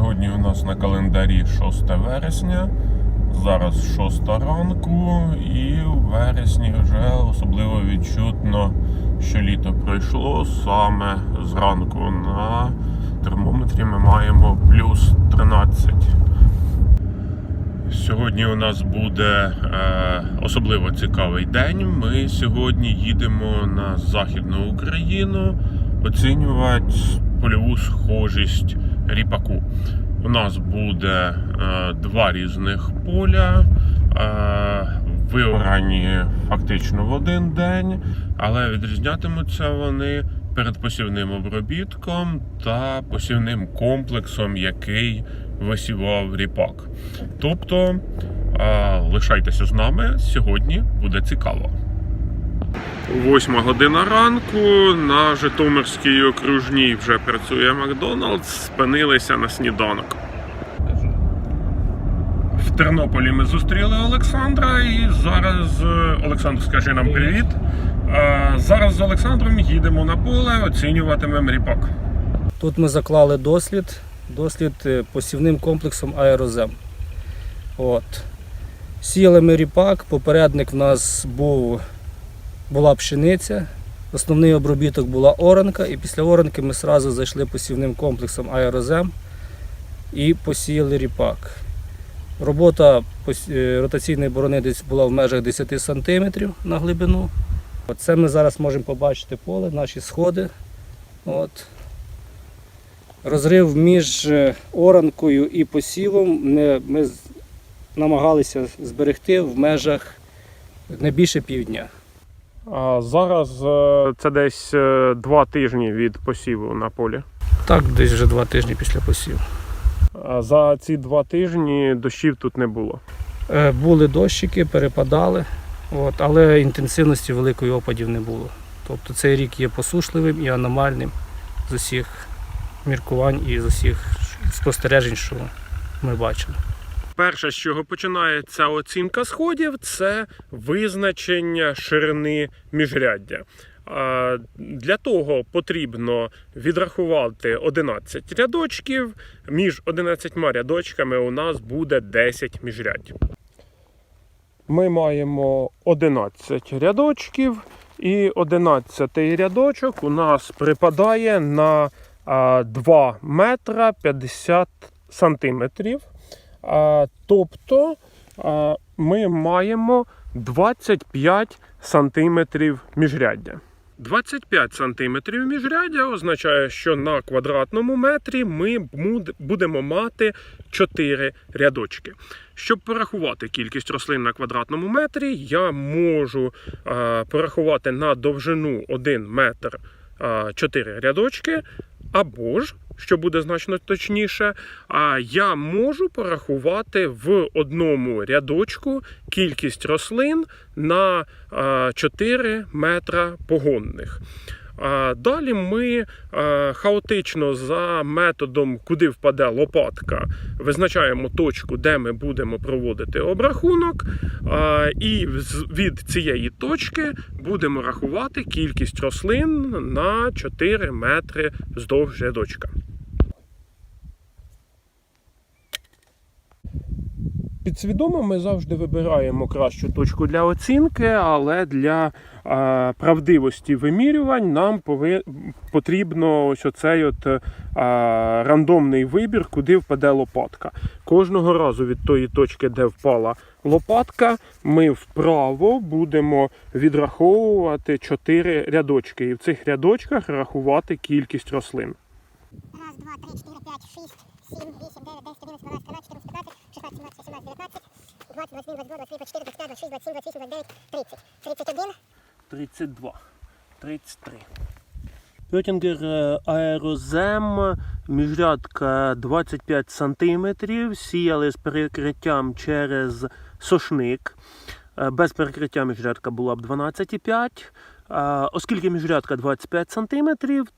Сьогодні у нас на календарі 6 вересня. Зараз 6 ранку, і в вересні вже особливо відчутно, що літо пройшло. Саме зранку на термометрі ми маємо плюс 13. Сьогодні у нас буде е, особливо цікавий день. Ми сьогодні їдемо на Західну Україну оцінювати польову схожість ріпаку. У нас буде е, два різних поля, е, виорані фактично в один день, але відрізнятимуться вони передпосівним обробітком та посівним комплексом, який висівав ріпак. Тобто е, лишайтеся з нами, сьогодні буде цікаво. Восьма година ранку на Житомирській окружній вже працює Макдоналдс. Спинилися на сніданок. В Тернополі ми зустріли Олександра і зараз е, Олександр, скажи нам привіт. Е, Зараз з Олександром їдемо на поле, оцінюватимемо ріпак. Тут ми заклали дослід, дослід е, посівним комплексом аерозем. От. Сіяли ми ріпак, попередник в нас був, була пшениця, основний обробіток була оранка, і після оранки ми одразу зайшли посівним комплексом аерозем і посіяли ріпак. Робота е, ротаційної борони десь була в межах 10 см на глибину. Це ми зараз можемо побачити поле, наші сходи. От. Розрив між е, оранкою і посівом ми намагалися зберегти в межах не більше півдня. А зараз е, це десь е, два тижні від посіву на полі. Так, десь вже два тижні після посіву. А За ці два тижні дощів тут не було. Е, Були дощики, перепадали, от, але інтенсивності великої опадів не було. Тобто цей рік є посушливим і аномальним з усіх міркувань і з усіх спостережень, що ми бачили. Перше, з чого починається оцінка сходів, це визначення ширини міжряддя. Для того потрібно відрахувати 11 рядочків. Між 11 рядочками у нас буде 10 міжрядь. Ми маємо 11 рядочків, і 11 рядочок у нас припадає на 2 метра 50 сантиметрів. Тобто ми маємо 25 сантиметрів міжряддя. 25 сантиметрів міжряддя означає, що на квадратному метрі ми будемо мати 4 рядочки. Щоб порахувати кількість рослин на квадратному метрі, я можу порахувати на довжину 1 метр е, 4 рядочки, або ж, що буде значно точніше, я можу порахувати в одному рядочку кількість рослин на е, 4 метра погонних. Далі ми е, хаотично за методом, куди впаде лопатка, визначаємо точку, де ми будемо проводити обрахунок. І від цієї точки будемо рахувати кількість рослин на 4 метри вздовж рядочка. Підсвідомо ми завжди вибираємо кращу точку для оцінки, але для а, правдивості вимірювань нам пови... потрібно ось оцей от е, а, рандомний вибір, куди впаде лопатка. Кожного разу від тої точки, де впала лопатка, ми вправо будемо відраховувати 4 рядочки. І в цих рядочках рахувати кількість рослин. 1, 2, 3, 4, 5, 6, 7, 8, 9, 10, 11, 12, 19, 19, 20, 21, 22, 23, 24, 25, 26, 27, 28, 29, 30, 31, 32, 33. Йотінгер аерозем, міжрядка 25 см, сіяли з перекриттям через сошник. Е, без перекриття міжрядка була б 12,5. Е, оскільки міжрядка 25 см,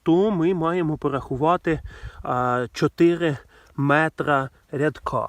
то ми маємо порахувати е, 4 метра рядка.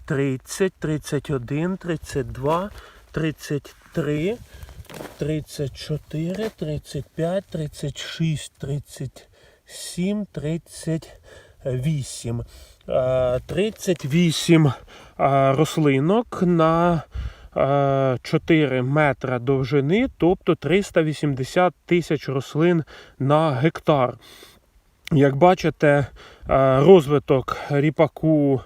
30, 31, 32, 33, 34, 35, 36, 37, 38. Е, 38 е, рослинок на е, 4 метра довжини, тобто 380 тисяч рослин на гектар. Як бачите, е, розвиток ріпаку е,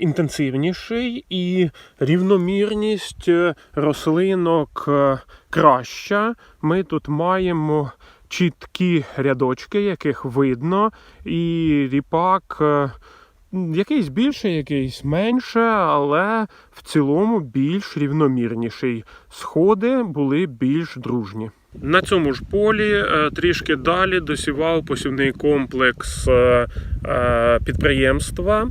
інтенсивніший і рівномірність е, рослинок е, краща. Ми тут маємо чіткі рядочки, яких видно, і ріпак. е, Якийсь більше, якийсь менше, але в цілому більш рівномірніший. Сходи були більш дружні. На цьому ж полі е, трішки далі досівав посівний комплекс е, е, підприємства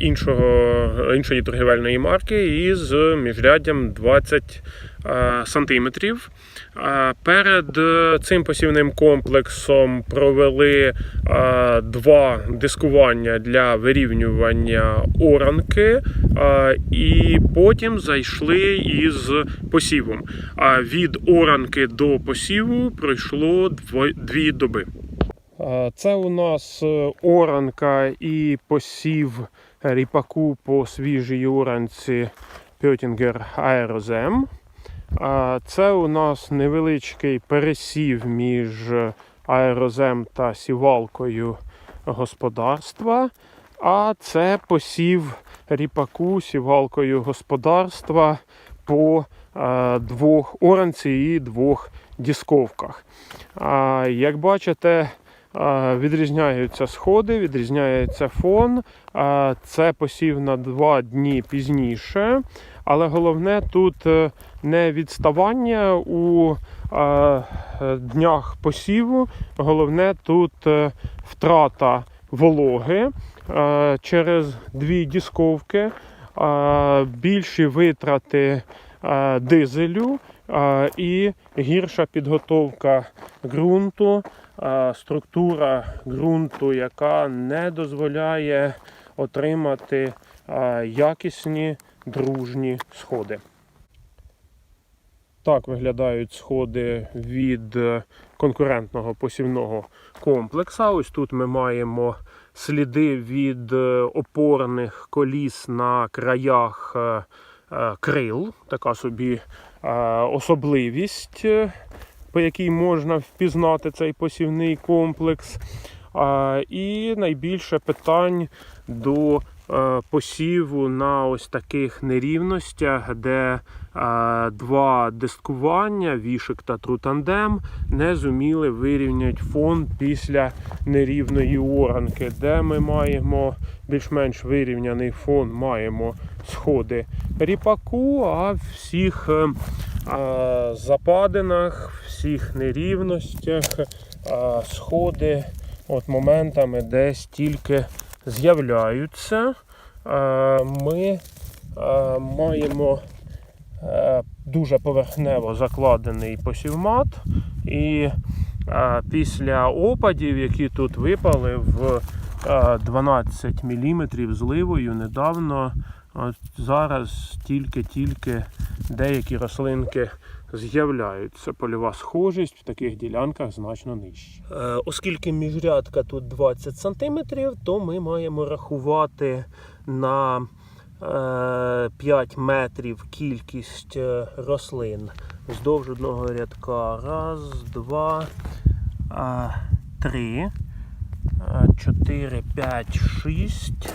іншого, іншої торгівельної марки із міжряддям 20 е, сантиметрів. Перед е, цим посівним комплексом провели е, два дискування для вирівнювання оранки, е, і потім зайшли із посівом. А від оранки до посіву пройшло дві доби. Це у нас оранка і посів ріпаку по свіжій оранці Пьотінгер Аерозем. Це у нас невеличкий пересів між аерозем та сівалкою господарства. А це посів ріпаку сівалкою господарства по е, двох оранці і двох дісковках. Як бачите, е, відрізняються сходи, відрізняється фон. Це посів на два дні пізніше. Але головне тут е, не відставання у е, днях посіву, головне тут е, втрата вологи е, через дві дісковки, е, більші витрати е, дизелю е, і гірша підготовка ґрунту, е, структура ґрунту, яка не дозволяє отримати е, якісні дружні сходи. Так виглядають сходи від е, конкурентного посівного комплекса. Ось тут ми маємо сліди від е, опорних коліс на краях е, крил, така собі особливість, по якій можна впізнати цей посівний комплекс. І найбільше питань до посіву на ось таких нерівностях, де е, два дискування, вішик та трутандем, не зуміли вирівняти фон після нерівної оранки, де ми маємо більш-менш вирівняний фон, маємо сходи ріпаку, а всіх е, е, западинах, всіх нерівностях е, сходи от моментами десь тільки з'являються. Е, Ми е, маємо е, дуже поверхнево закладений посівмат. І після опадів, які тут випали в е, 12 мм зливою недавно, зараз тільки-тільки деякі рослинки з'являються. Польова схожість в таких ділянках значно нижча. Е, Оскільки міжрядка тут 20 см, то ми маємо рахувати на е, 5 метрів кількість е, рослин вздовж одного рядка. Раз, два, три, чотири, п'ять, шість,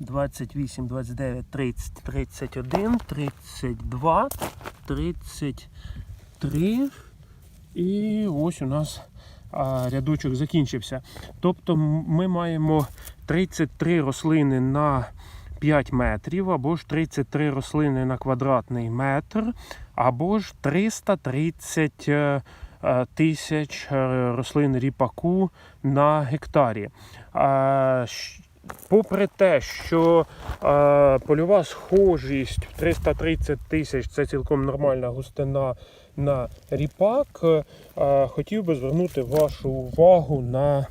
28, 29, 30, 31, 32, 33. І ось у нас рядочок закінчився. Тобто ми маємо 33 рослини на 5 метрів, або ж 33 рослини на квадратний метр, або ж 330 е, е, тисяч е, рослин ріпаку на гектарі. Попри те, що е, польова схожість 330 тисяч це цілком нормальна густина на ріпак, е, хотів би звернути вашу увагу на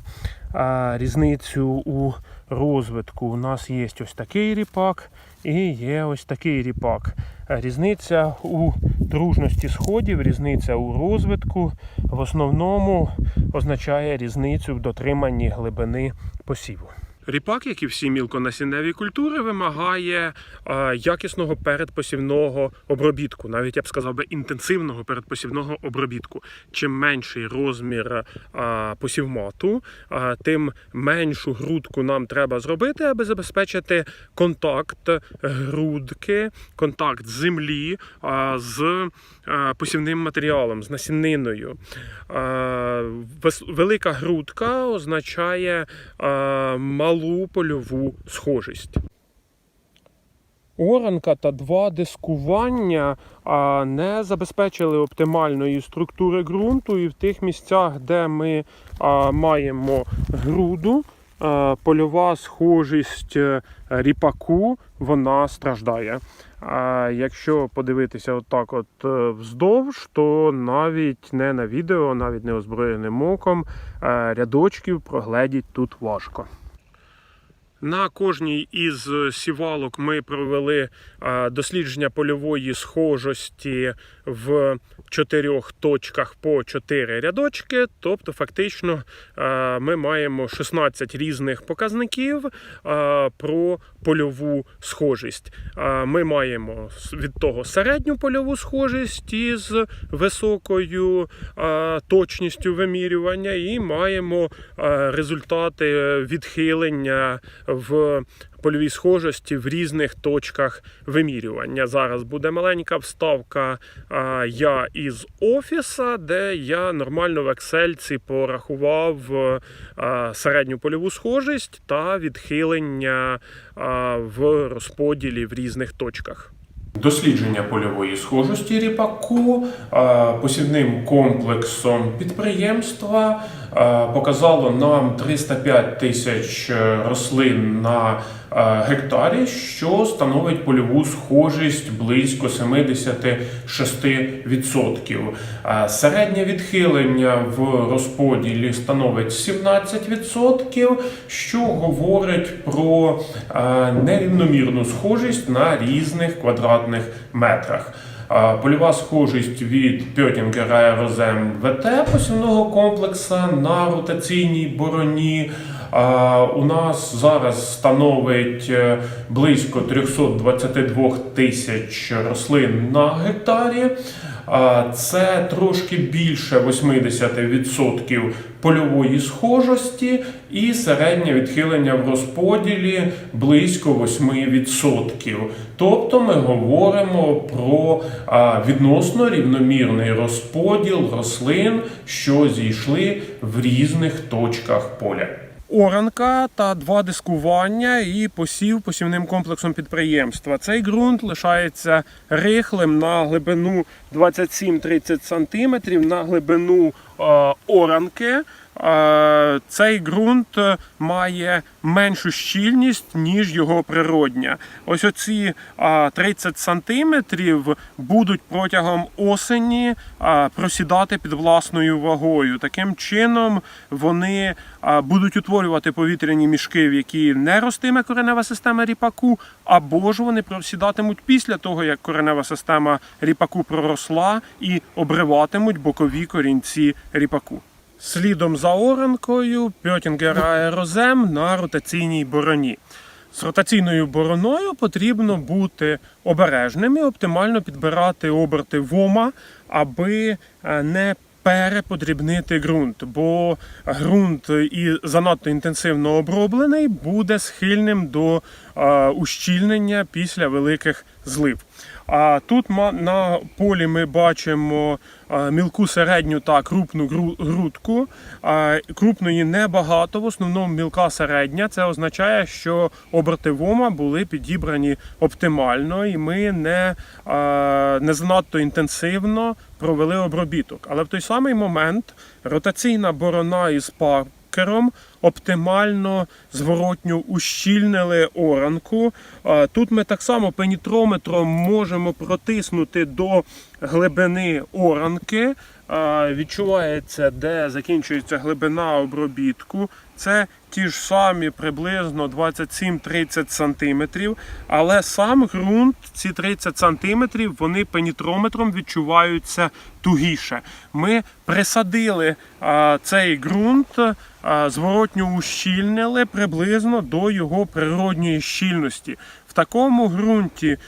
е, різницю у розвитку. У нас є ось такий ріпак і є ось такий ріпак. Різниця у дружності сходів, різниця у розвитку в основному означає різницю в дотриманні глибини посіву. Ріпак, як і всі мілконасінневі культури, вимагає е, якісного передпосівного обробітку, навіть я б сказав би інтенсивного передпосівного обробітку. Чим менший розмір е, посівмату, е, тим меншу грудку нам треба зробити, аби забезпечити контакт грудки, контакт землі з посівним матеріалом, з насінниною. Е, Велика грудка означає е, малу польову схожість. Оранка та два дискування не забезпечили оптимальної структури ґрунту, і в тих місцях, де ми маємо груду, польова схожість е, ріпаку вона страждає. А якщо подивитися отак от е, вздовж, то навіть не на відео, навіть не озброєним оком, е, рядочків прогледіть тут важко. На кожній із сівалок ми провели е, дослідження польової схожості в чотирьох точках по чотири рядочки. Тобто, фактично, е, ми маємо 16 різних показників е, про польову схожість. Ми маємо від того середню польову схожість із високою точністю вимірювання, і маємо результати відхилення в польовій схожості в різних точках вимірювання. Зараз буде маленька вставка я із офіса, де я нормально в Excel порахував середню польову схожість та відхилення в розподілі в різних точках. Дослідження польової схожості ріпаку е, посівним комплексом підприємства е, показало нам 305 тисяч е, рослин на е, гектарі, що становить польову схожість близько 76%. Е, Середнє відхилення в розподілі становить 17%, що говорить про е, нерівномірну схожість на різних квадратних метрах. Польова схожість від Пьотінгера Аерозем ВТ посівного комплексу на ротаційній бороні у нас зараз становить е, близько 322 тисяч рослин на гектарі. Це трошки більше 80% польової схожості і середнє відхилення в розподілі близько 8%. Тобто ми говоримо про відносно рівномірний розподіл рослин, що зійшли в різних точках поля. Оранка та два дискування і посів посівним комплексом підприємства. Цей ґрунт лишається рихлим на глибину 27-30 см, на глибину е, оранки. Е, Цей ґрунт е, має меншу щільність, ніж його природня. Ось оці е, 30 сантиметрів будуть протягом осені е, просідати під власною вагою. Таким чином вони е, будуть утворювати повітряні мішки, в які не ростиме коренева система ріпаку, або ж вони просідатимуть після того, як коренева система ріпаку проросла, і обриватимуть бокові корінці ріпаку. Слідом за оранкою Пьотінгер аерозем на ротаційній бороні. З ротаційною бороною потрібно бути обережним і оптимально підбирати оберти вома, аби е, не переподрібнити ґрунт, бо ґрунт і занадто інтенсивно оброблений буде схильним до е, ущільнення після великих злив. А тут на полі ми бачимо мілку середню та крупну гру- грудку. Крупної небагато, в основному мілка середня. Це означає, що оберти вома були підібрані оптимально, і ми не, не занадто інтенсивно провели обробіток. Але в той самий момент ротаційна борона із паркером оптимально зворотньо ущільнили оранку. Тут ми так само пенітрометром можемо протиснути до глибини оранки. Відчувається, де закінчується глибина обробітку. Це ті ж самі приблизно 27-30 см, але сам ґрунт, ці 30 см, вони пенітрометром відчуваються тугіше. Ми присадили а, цей ґрунт, а, зворотньо ущільнили приблизно до його природньої щільності. В такому ґрунті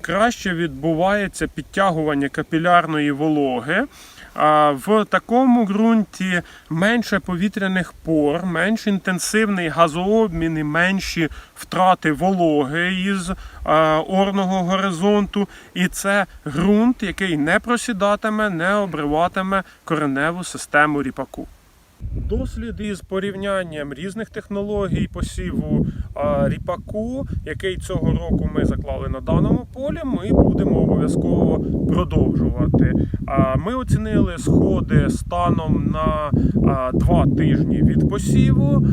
краще відбувається підтягування капілярної вологи. В такому ґрунті менше повітряних пор, менш інтенсивний газообмін і менші втрати вологи із орного горизонту. І це ґрунт, який не просідатиме, не обриватиме кореневу систему ріпаку. Дослід із порівнянням різних технологій посіву ріпаку, який цього року ми заклали на даному полі, ми будемо обов'язково продовжувати. Ми оцінили сходи станом на два тижні від посіву.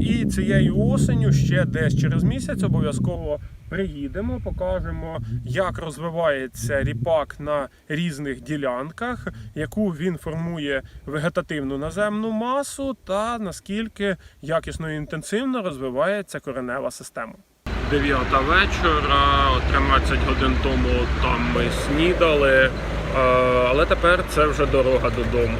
І цією осеню ще десь через місяць обов'язково приїдемо, покажемо, як розвивається ріпак на різних ділянках, яку він формує вегетативну наземну масу, та наскільки якісно і інтенсивно розвивається коренева система. Дев'ята вечора, 13 годин тому там ми снідали, але тепер це вже дорога додому.